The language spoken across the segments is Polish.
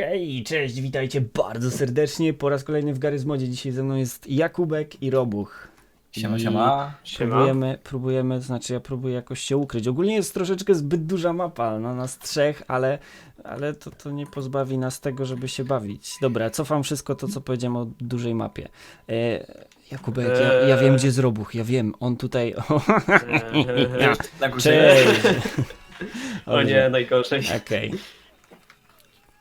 Hej, cześć, witajcie bardzo serdecznie po raz kolejny w Garys Modzie. Dzisiaj ze mną jest Jakubek i Robuch. Siema, I siema. Próbujemy, próbujemy, znaczy ja próbuję jakoś się ukryć. Ogólnie jest troszeczkę zbyt duża mapa na nas trzech, ale, ale to, to nie pozbawi nas tego, żeby się bawić. Dobra, cofam wszystko to, co powiedziałem o dużej mapie. E, Jakubek, ja, ja wiem, gdzie jest Robuch, ja wiem, on tutaj... Eee, Na górze. Cześć! o nie, najgorzej. Okej.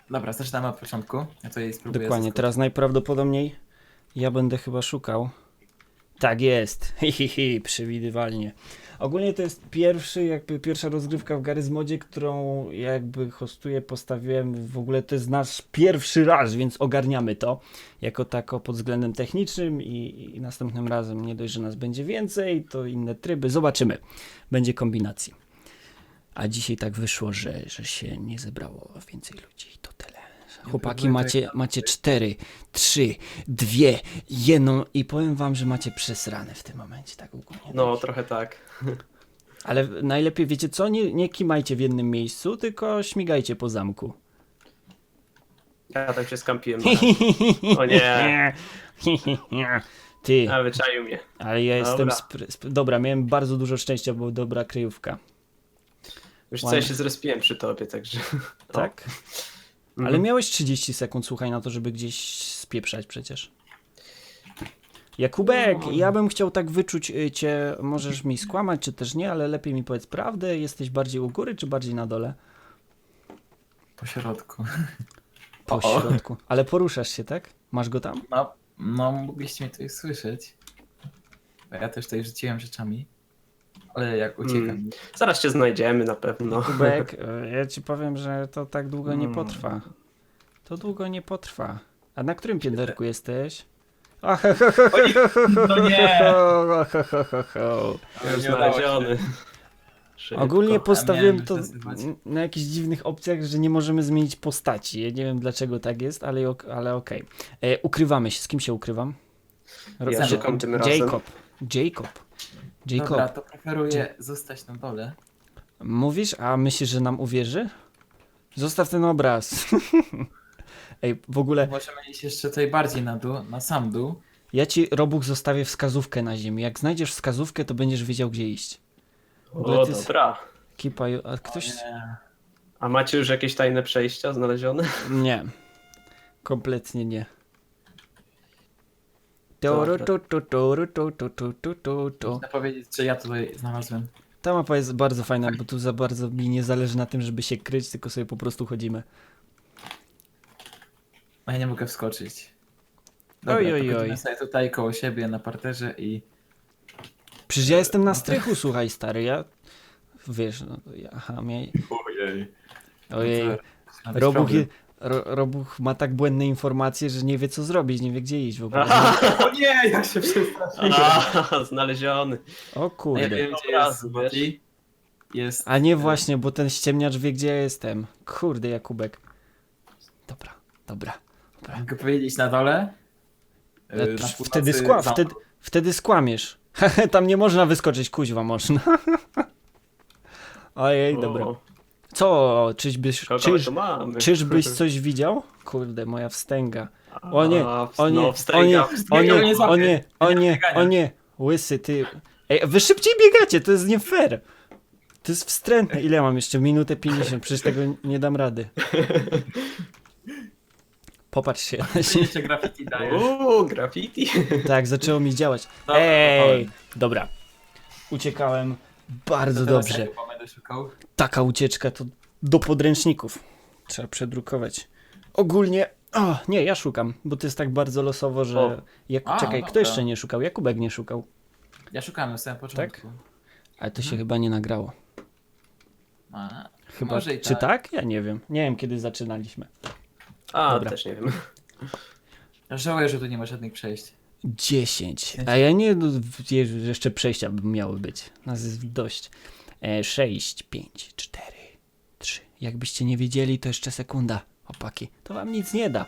Dobra, zaczynamy od początku. Ja to jej spróbuję Dokładnie, teraz najprawdopodobniej ja będę chyba szukał. Tak jest, hi, hi, hi, przewidywalnie. Ogólnie to jest pierwszy, jakby pierwsza rozgrywka w Garry's Modzie, którą ja jakby hostuję, postawiłem, w ogóle to jest nasz pierwszy raz, więc ogarniamy to jako tako pod względem technicznym i, i następnym razem nie dość, że nas będzie więcej, to inne tryby, zobaczymy, będzie kombinacji. A dzisiaj tak wyszło, że, że się nie zebrało więcej ludzi i to tyle. Chłopaki, macie, macie cztery, trzy, dwie, jedną i powiem wam, że macie przesrane w tym momencie, tak ogólnie. No, trochę tak. Ale najlepiej, wiecie co, nie, nie kimajcie w jednym miejscu, tylko śmigajcie po zamku. Ja tak się skampiłem. O nie, Ty, a wyczaił mnie. ale ja jestem... Dobra. Spry, sp- dobra, miałem bardzo dużo szczęścia, bo dobra kryjówka. Już co, ja się zrespiłem przy tobie, także... Tak? Mhm. Ale miałeś 30 sekund, słuchaj, na to, żeby gdzieś spieprzać przecież. Jakubek, No. ja bym chciał tak wyczuć y, cię, możesz mi skłamać, czy też nie, ale lepiej mi powiedz prawdę, jesteś bardziej u góry, czy bardziej na dole? Po środku. Po O, środku. Ale poruszasz się, tak? Masz go tam? No, no, mogliście mnie tutaj słyszeć. Ja też tutaj rzuciłem rzeczami. Ale jak uciekam. Mm. Zaraz cię znajdziemy na pewno. Jakubek, y, ja ci powiem, że to tak długo nie Mm. potrwa. To długo nie potrwa. A na którym pięterku jesteś? No nie! Już znaleziony. Szybko. Ogólnie postawiłem to na jakichś dziwnych opcjach, że nie możemy zmienić postaci. Ja nie wiem dlaczego tak jest, ale, ale okej. E, Ukrywamy się. Z kim się ukrywam? Ro- Ja J- szukam tym razem. Jacob. Jacob. Jacob. Dobra, to preferuję zostać na dole. Mówisz, a myślisz, że nam uwierzy? Zostaw ten obraz. Ej, w ogóle Możemy iść jeszcze tutaj bardziej na dół, na sam dół. ja ci, Robuch, zostawię wskazówkę na ziemi. Jak znajdziesz wskazówkę, to będziesz wiedział, gdzie iść. ogóle O, ty dobra. Kipa, a ktoś... Nie. A macie już jakieś tajne przejścia znalezione? Nie. Kompletnie nie. Dobra. Toru, tu, tu, toru, tu, tu, tu, tu, tu, tu. Można powiedzieć, że ja tutaj znalazłem. Ta mapa jest bardzo fajna, bo tu za bardzo mi nie zależy na tym, żeby się kryć, tylko sobie po prostu chodzimy. A ja nie mogę wskoczyć. Dobra, Oj, oj, oj. sobie tutaj koło siebie na parterze i... Przecież ja jestem na strychu, słuchaj, stary, ja... Wiesz, no, ja, aha, miej... Ojej. Ojej, Robuch, je, Ro, Robuch ma tak błędne informacje, że nie wie co zrobić, nie wie gdzie iść w ogóle. O nie, jak się przestraszyłem. A, znaleziony. O ja kurde. wiem, gdzie Dobra, jest wiesz. Jest... A nie właśnie, bo ten ściemniacz wie gdzie ja jestem. Kurde, Jakubek. Dobra, dobra. Mogę powiedzieć na dole? Ale Yy, na wtedy, skła, zamku. wtedy, wtedy skłamiesz. Tam nie można wyskoczyć, kuźwa można. Ojej, dobra. Co, czyżbyś, Kogo czyż, tu mamy? czyżbyś coś widział? Kurde, moja wstęga. O nie, A, o nie, no, o nie, wstęga, o wstęga. nie, nie o nie, o nie, o nie, łysy, ty. Ej, wy szybciej biegacie, to jest nie fair. To jest wstrętne. Ile mam jeszcze? Minutę 50, przecież tego nie dam rady. Popatrz się. Ty jeszcze graffiti dajesz. Uuu, graffiti. Tak, zaczęło mi działać. Dobra, Ej, dobra. Uciekałem bardzo dobrze. Szukał. Taka ucieczka to do podręczników. Trzeba przedrukować. Ogólnie. O, nie, ja szukam, bo to jest tak bardzo losowo, że. O. Jak, A, czekaj, kto dobra. jeszcze nie szukał? Jakubek nie szukał. Ja szukałem na samym początku. Ale to się chyba nie nagrało. A, Chyba. Może i Czy tak. tak? Ja nie wiem. Nie wiem, kiedy zaczynaliśmy. A, Dobra. też nie wiem. Żałuję, że tu nie ma żadnych przejść. 10. A ja nie. no, jeszcze przejścia by miały być. Nas jest dość. E, 6, 5, 4, 3. Jakbyście nie wiedzieli, to jeszcze sekunda. Opaki. To wam nic nie da.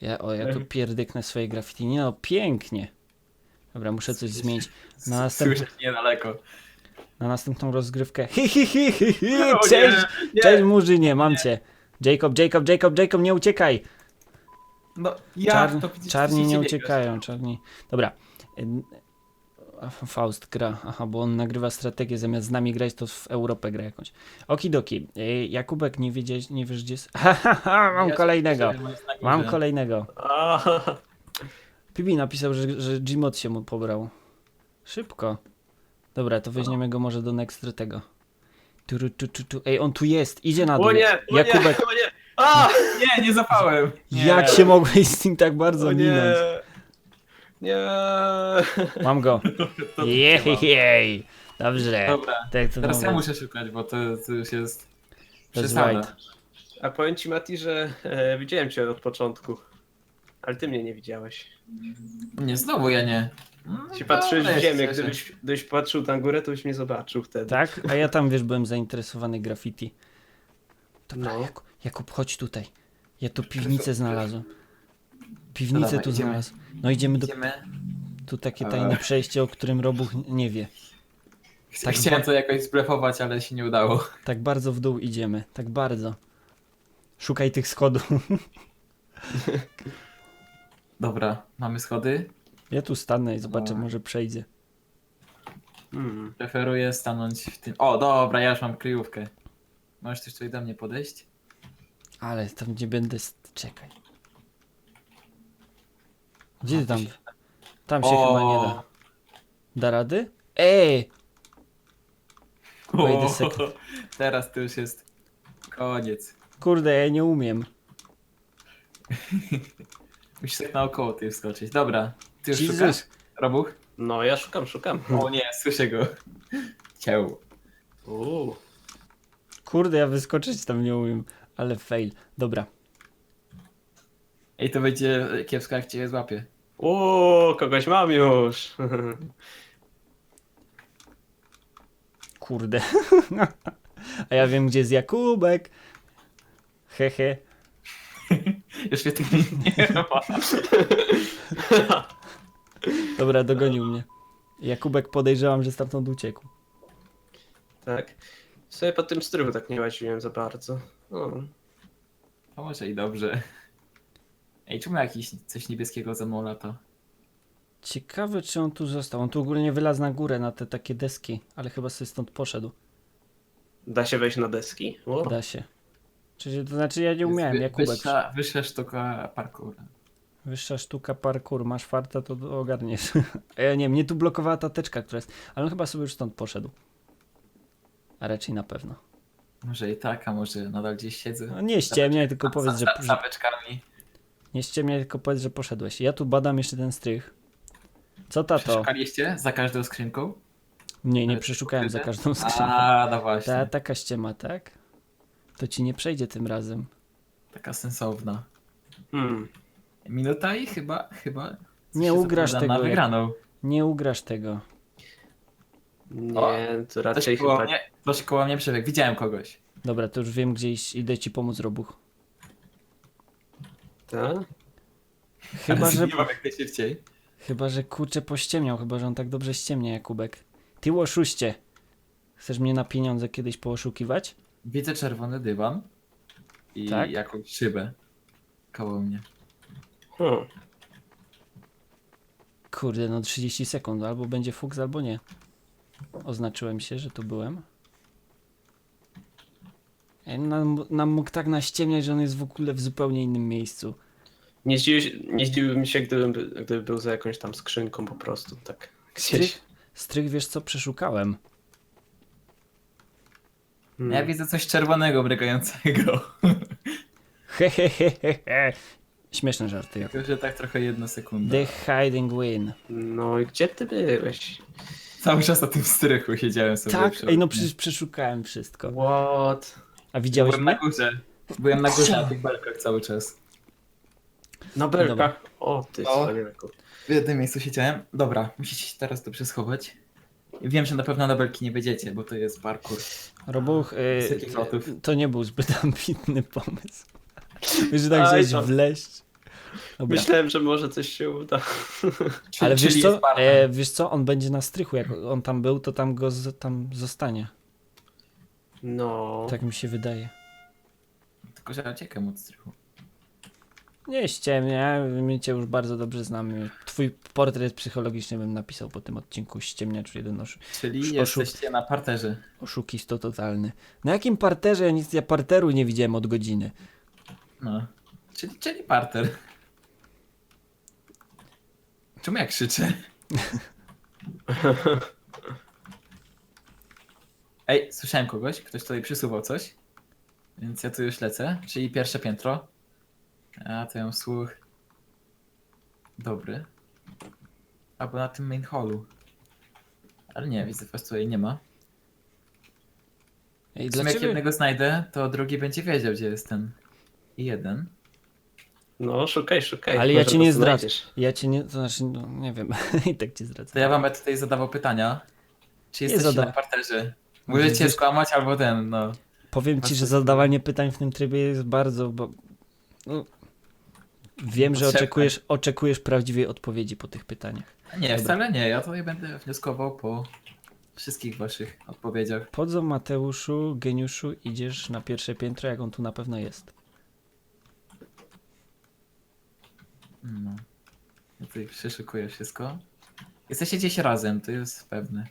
Ja, o, ja tu pierdyknę swoje graffiti. Nie no, pięknie. Dobra, muszę coś zmienić. Na następny- Słyszę niedaleko. na następną rozgrywkę. Hi, hi, hi, hi, hi. O nie, Cześć, nie. cześć Murzynie, mam cię. Jacob, Jacob, Jacob, Jacob, nie uciekaj. No, jak Czarni, to widzisz, czarni nie się uciekają, czarni. Dobra. Ym, Faust gra, aha, bo on nagrywa strategię, zamiast z nami grać, to w Europę gra jakąś. Okidoki. Ej, Jakubek, nie wiedziałeś, nie wiesz gdzie jest? Ha, ha, ha, mam Ja kolejnego. jest na Mam górze. kolejnego. A, Pibi napisał, że, że Gmod się mu pobrał. Szybko. Dobra, to weźmiemy go może do Nextry tego. Turu, tu, tu, tu. Ej, on tu jest, idzie na dół. o nie, o Jakubek, nie, o nie. A! Nie, nie zapałem. Nie. jak się mogłeś z nim tak bardzo O nie. minąć? Nie. Mam go. To Jej, dobrze. Dobra, Tak to teraz ja muszę szukać, bo to, to już jest To jest przesada. right. A powiem ci, Mati, że e, widziałem cię od początku. Ale ty mnie nie widziałeś. Nie, znowu ja nie. No, Się patrzyłeś dobra, w ziemię, gdybyś, gdybyś patrzył na górę, to byś mnie zobaczył wtedy. Tak? A ja tam, wiesz, byłem zainteresowany graffiti. Dobra, No. Jakub, Jakub, chodź tutaj. Ja tu piwnicę znalazłem. Piwnicę dawaj, tu idziemy. No idziemy do... Idziemy. Tu takie Eee. tajne przejście, o którym Robuch nie wie. Tak Chciałem bo- to jakoś zblefować, ale się nie udało. Tak bardzo w dół idziemy. Tak bardzo. Szukaj tych schodów. Dobra, mamy schody. Ja tu stanę i zobaczę, może przejdzie. Hmm. Preferuję stanąć w tym. O, dobra, ja już mam kryjówkę. Możesz też tutaj do mnie podejść? Ale tam gdzie będę... st- Czekaj. Gdzie ty tam? Tam się O! chyba nie da. Da rady? Ej! Wait a second. Teraz to już jest koniec. Kurde, ja nie umiem. Musisz tak naokoło ty wskoczyć. Dobra, ty już Jezus. szukasz? Robuch? No, ja szukam, szukam. O nie, słyszę go. Ciał. Uuu. Kurde, ja wyskoczyć tam nie umiem. Ale fail. Dobra. Ej, to będzie kiepsko jak cię złapie. Uuu, kogoś mam już. Kurde. A ja wiem, gdzie jest Jakubek. Hehe. Już mnie tu nie ma. Dobra, dogonił mnie. Jakubek podejrzewam, że stamtąd uciekł. tak. Sobie po tym strychu tak nie łaziłem za bardzo. O. To może i dobrze. Ej, czemu jakiś coś niebieskiego za mną lata? Ciekawe, czy on tu został. On tu ogólnie wylazł na górę, na te takie deski, ale chyba sobie stąd poszedł. Da się wejść na deski? O. Da się. Czyli to znaczy, ja nie umiałem, Wy- Jakubek. Wyższa, wyższa sztuka parkour. Wyższa sztuka parkour, masz farta, to ogarniesz. A ja nie wiem, mnie tu blokowała ta teczka, która jest. Ale on chyba sobie już stąd poszedł. A raczej na pewno. Może i tak, a może nadal gdzieś siedzę. No nie ściemniaj, tylko powiedz, że, Za. Nie ściemniaj, tylko powiedz, że poszedłeś. Ja tu badam jeszcze ten strych. Co tato? Przeszukaliście za każdą skrzynką? Nie, nie przeszukałem za każdą skrzynkę. A, no właśnie. Ta, taka ściema, tak? To ci nie przejdzie tym razem. Taka sensowna. Hmm. Minuta i chyba, chyba... Nie ugrasz tego, Na wygraną. Nie ugrasz tego. Nie, to Ktoś raczej koło chyba... mnie, ktoś koło mnie przebiegł. Widziałem kogoś. Dobra, to już wiem, gdzie iść. Idę ci pomóc, Robuch. Tak? Chyba, Ale że, Nie mam jak najszybciej. chyba, że kurczę pościemniał. Chyba, że on tak dobrze ściemnia, Jakubek. Ty oszuście. Chcesz mnie na pieniądze kiedyś pooszukiwać? Widzę czerwony dywan. I Tak? jakąś szybę. Koło mnie. Hmm. Kurde, no 30 sekund. Albo będzie fuks, albo nie. Oznaczyłem się, że tu byłem. Ej, Nam, nam mógł tak naściemniać, że on jest w ogóle w zupełnie innym miejscu. Nie, zdziwi, nie zdziwiłbym się, gdybym, by- gdyby był za jakąś tam skrzynką po prostu, tak gdzieś. Strych, strych wiesz co, przeszukałem. Hmm. Ja widzę coś czerwonego mrygającego. Hehehehe. Śmieszne żarty. Tylko, że tak trochę jedna sekunda. The hiding win. No i gdzie ty byłeś? Cały czas na tym strychu siedziałem sobie. Tak, przy ej no oknie. przecież przeszukałem wszystko. What? A widziałeś Byłem na mnie? górze. Byłem na górze na tych belkach cały czas. Na belkach. O, ty O. cwaniaku. W jednym miejscu siedziałem. Dobra, musicie się teraz dobrze schować. Wiem, że na pewno na belki nie będziecie, bo to jest parkour. Robuch, y, lotów. to nie był zbyt ambitny pomysł. Wiesz, że tak Aj, to- wleść. Dobra. Myślałem, że może coś się uda. Ale czyli wiesz jest co? E, wiesz co? On będzie na strychu. Jak on tam był, to tam go z, tam zostanie. No. Tak mi się wydaje. Tylko, że ja uciekam od strychu. Nie ściemnia, my cię już bardzo dobrze znamy. Twój portret psychologiczny bym napisał po tym odcinku ściemniacz jeden oszu Czyli jesteście na parterze. oszukisto totalny. Na jakim parterze? Ja nic, ja parteru nie widziałem od godziny. No. Czyli, czyli parter. Czemu ja krzyczę? Ej, słyszałem kogoś, ktoś tutaj przysuwał coś. Więc ja tu już lecę, czyli pierwsze piętro. A to ją słuch. Dobry. Albo na tym main hallu. Ale nie, widzę, was tutaj nie ma. Ej, W sumie jak dlaczego? jednego znajdę, to drugi będzie wiedział, gdzie jest ten jeden. No, szukaj, szukaj. Ale ja Może cię to nie zdradzę. znajdziesz. Ja cię nie, to znaczy, no, nie wiem, i tak cię To zdradzę. ja wam będę tutaj zadawał pytania. Czy Nie jesteście zada- na parterze? Możecie Wiesz- skłamać albo ten, no. Powiem ci, że zadawanie pytań w tym trybie jest bardzo. Bo... No, wiem, że oczekujesz, oczekujesz prawdziwej odpowiedzi po tych pytaniach. Nie, Dobra. wcale nie. Ja tutaj będę wnioskował po wszystkich waszych odpowiedziach. Po co Mateuszu, geniuszu, idziesz na pierwsze piętro, jak on tu na pewno jest? No. Ja tutaj przeszukuję wszystko. Jesteście gdzieś razem, to jest pewne.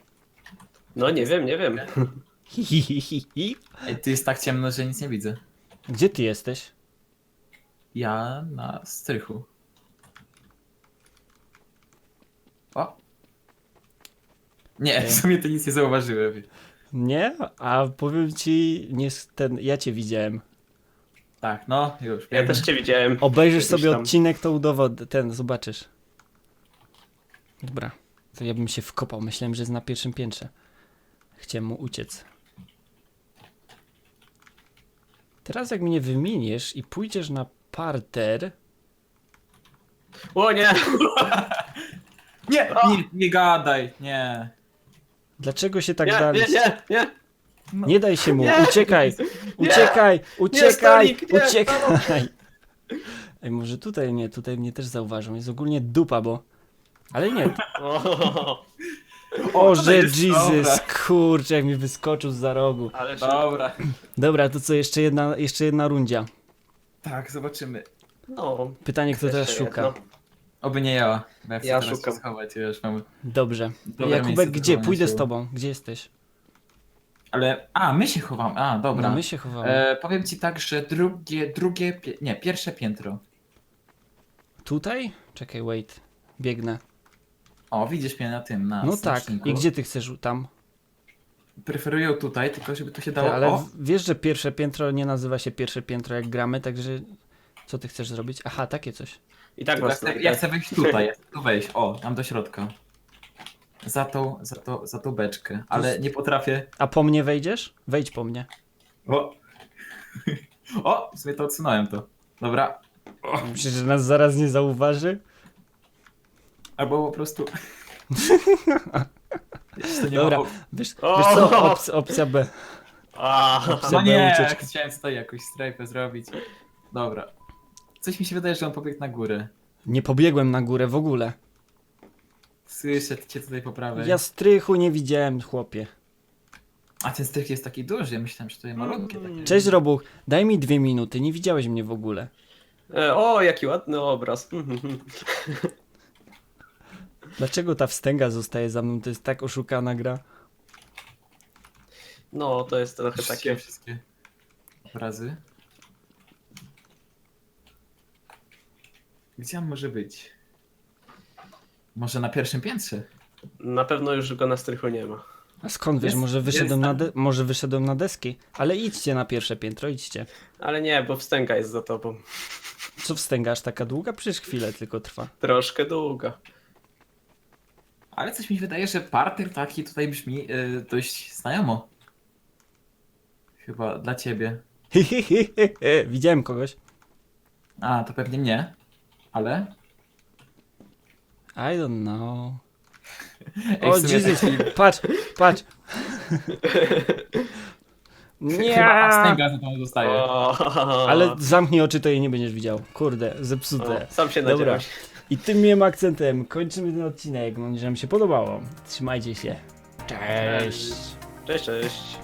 No, nie wiem, nie wiem. Hi, hi, hi, hi, hi. Ej, tu jest tak ciemno, że nic nie widzę. Gdzie ty jesteś? Ja na strychu. O! Nie, Nie. w sumie to nic nie zauważyłem. Nie? A powiem ci, nie, s- ten, ja cię widziałem. Tak, no, już. Ja też cię widziałem. Obejrzysz Kiedyś sobie tam. odcinek, to udowod, ten, zobaczysz. Dobra, to ja bym się wkopał. Myślałem, że jest na pierwszym piętrze. Chciałem mu uciec. Teraz jak mnie wyminiesz i pójdziesz na parter, O nie! Nie, nie, nie gadaj, nie. dlaczego się tak nie, daliście? nie, nie, nie! No. Nie daj się mu, Nie! uciekaj, Nie! uciekaj, uciekaj, Stolik, nie, uciekaj. Ej, może tutaj nie, tutaj mnie też zauważą. Jest ogólnie dupa, bo... Ale nie. O, O, że jest Jesus, kurczę, jak mi wyskoczył za rogu. ale. Dobra. Dobra, to co, jeszcze jedna, jeszcze jedna rundzia. Tak, zobaczymy. No, Pytanie, kto teraz szuka. jedno. Oby nie ja. Bo ja chcę Ja teraz szukam. się schować, już mam. Dobrze. Dobre miejsce Jakubek, do gdzie? chowania Pójdę się. z tobą. Gdzie jesteś? Ale, a, my się chowamy, a, dobra. No, my się chowamy. e, powiem ci tak, że drugie, drugie, pie... nie, pierwsze piętro. Tutaj? Czekaj, wait. Biegnę. O, widzisz mnie na tym, na No tak. I gdzie ty chcesz tam? Preferuję tutaj, tylko żeby to się dało, Ale o, wiesz, że pierwsze piętro nie nazywa się pierwsze piętro jak gramy, także co ty chcesz zrobić? Aha, takie coś. I tak tylko ja, chcę, ja chcę wejść tutaj, ja chcę tu wejść, o, tam do środka. Za tą, za tą, za tą beczkę, ale nie potrafię. A po mnie wejdziesz? Wejdź po mnie. O, o, w sumie to odsunąłem to. Dobra, Przecież nas zaraz nie zauważy. albo po prostu... Jeszcze to nie Dobra. ma- Wiesz, O! wiesz co? Opcja B. A, Opcja No B, nie, ucieczka. chciałem tutaj jakąś strajpę zrobić. Dobra. Coś mi się wydaje, że on pobiegł na górę. Nie pobiegłem na górę w ogóle. Słyszę cię tutaj po prawej. Ja strychu nie widziałem, chłopie. A ten strych jest taki duży, ja myślałem, że to jest malutkie takie. Cześć Robuch, daj mi dwie minuty, nie widziałeś mnie w ogóle. E, O, jaki ładny obraz. Dlaczego ta wstęga zostaje za mną? To jest tak oszukana gra. No, to jest trochę Takie takie. wszystkie obrazy. Gdzie on może być? Może na pierwszym piętrze? Na pewno już go na strychu nie ma. A skąd wiesz, Jest- może wyszedłem, na de- może wyszedłem na deski? Ale idźcie na pierwsze piętro, idźcie. Ale nie, bo wstęga jest za tobą. Co wstęgasz taka długa? Przecież chwilę tylko trwa. Troszkę długa. Ale coś mi wydaje, że parter taki tutaj brzmi y, dość znajomo. Chyba dla ciebie. Widziałem kogoś. A, to pewnie nie. Ale... I don't know. Ej, O w sumie Jesus, taki- patrz, patrz. Nie! Chyba za to zostaje. O, Ale zamknij oczy, to jej nie będziesz widział. Kurde, zepsute. o, sam się Dobra. nadziałeś. I tym miłym akcentem kończymy ten odcinek. Mam nadzieję, że wam się podobało. Trzymajcie się. Cześć. Cześć, cześć.